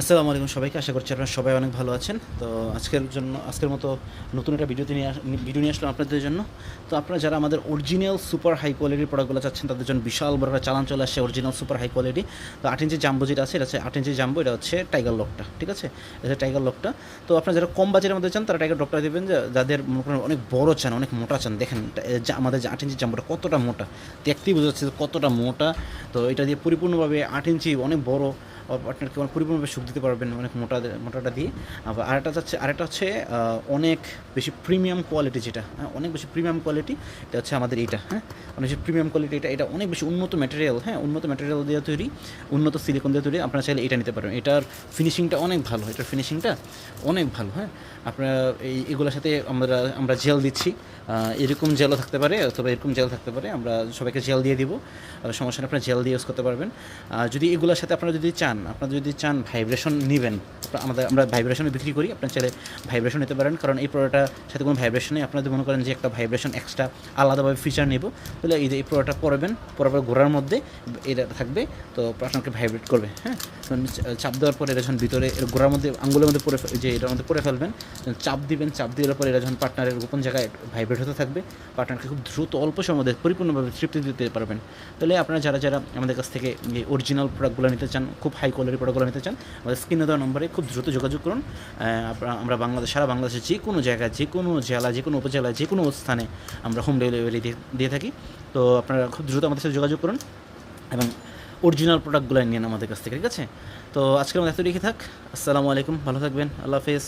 আসসালামু আলাইকুম সবাইকে, আশা করছি আপনারা সবাই অনেক ভালো আছেন। তো আজকের জন্য, আজকের মতো নতুন একটা ভিডিওতে নিয়ে ভিডিও নিয়ে আসলাম আপনাদের জন্য। তো আপনারা যারা আমাদের অরিজিনাল সুপার হাই কোয়ালিটির প্রোডাক্টগুলো চাচ্ছেন, তাদের জন্য বিশাল বড় একটা চালান চলে আসছে অরিজিনাল সুপার হাই কোয়ালিটি তো আট ইঞ্চি জাম্বো যেটা আছে, এটা হচ্ছে আট ইঞ্চি জাম্বো এটা হচ্ছে টাইগার লকটা ঠিক আছে? এটা টাইগার লকটা তো আপনারা যারা কম বাজেটের মধ্যে চান, তারা টাইগার লকটা দেবেন যে, যাদের অনেক বড় চান, অনেক মোটা চান, দেখেন আমাদের যে আট ইঞ্চি জাম্বোটা কতটা মোটা, দেখতেই বোঝা যাচ্ছে কতটা মোটা। তো এটা দিয়ে পরিপূর্ণভাবে আট ইঞ্চি অনেক বড় অনেক পরিপূর্ণভাবে সুখ দিতে পারবেন? অনেক মোটা মোটাটা দিয়ে। আবার আরেকটা হচ্ছে আরেকটা হচ্ছে অনেক বেশি প্রিমিয়াম কোয়ালিটি যেটা হ্যাঁ অনেক বেশি প্রিমিয়াম কোয়ালিটি এটা হচ্ছে আমাদের এইটা হ্যাঁ অনেক বেশি প্রিমিয়াম কোয়ালিটি এটা এটা অনেক বেশি উন্নত ম্যাটেরিয়াল হ্যাঁ উন্নত ম্যাটেরিয়াল দিয়ে তৈরি, উন্নত সিলিকন দিয়ে তৈরি, আপনারা চাইলে এটা নিতে পারবেন এটার ফিনিশিংটা অনেক ভালো, এটার ফিনিশিংটা অনেক ভালো হ্যাঁ। আপনারা এই, এগুলোর সাথে আমরা আমরা জেল দিচ্ছি এরকম জেলও থাকতে পারে, অথবা এরকম জেল থাকতে পারে, আমরা সবাইকে জেল দিয়ে দিব সমস্যা আপনারা জেল দিয়ে ইউজ করতে পারবেন। যদি এগুলোর সাথে আপনারা যদি চান, আপনারা যদি চান ভাইব্রেশন নেবেন আমাদের, আমরা ভাইব্রেশনে বিক্রি করি। আপনার চাইলে ভাইব্রেশন নিতে পারেন। কারণ এই প্রোডাক্টটার সাথে কোনো ভাইব্রেশন নেই আপনারা মনে করেন যে একটা ভাইব্রেশন এক্সট্রা আলাদাভাবে ফিচার নেব, তাহলে এই যে এই প্রোডাক্টটা পরবেন পরার পর ঘোরার মধ্যে এটা থাকবে। তো আপনাকে ভাইব্রেট করবে হ্যাঁ? চাপ দেওয়ার পরে এটা যখন ভিতরে গোড়ার মধ্যে, আঙ্গুলের মধ্যে পরে যে এটার মধ্যে পরে ফেলবেন চাপ দিবেন, চাপ দেওয়ার পরে এটা যখন পার্টনারের গোপন জায়গায় ভাইব্রেট হতে থাকবে পার্টনারকে খুব দ্রুত, অল্প সময়ের মধ্যে পরিপূর্ণভাবে তৃপ্তি দিতে পারবেন। তাহলে আপনারা যারা যারা আমাদের কাছ থেকে অরিজিনাল প্রোডাক্টগুলো নিতে চান, খুব হাই কোয়ালিটির প্রোডাক্টগুলো নিতে চান, আমাদের স্ক্রিনে দেওয়া নম্বরে খুব দ্রুত যোগাযোগ করুন। আমরা বাংলাদেশ, সারা বাংলাদেশের যে কোনো জায়গায়, যে কোনো জেলা, যে কোনো উপজেলায়, যে কোনো স্থানে আমরা হোম ডেলিভারি দিয়ে দিয়ে থাকি। তো আপনারা খুব দ্রুত আমাদের সাথে যোগাযোগ করুন এবং অরিজিনাল প্রোডাক্টগুলো নিন আমাদের কাছ থেকে, ঠিক আছে? তো আজকের আমাদের এত রেখে থাক। আসসালামু আলাইকুম, ভালো থাকবেন। আল্লাহ হাফেজ।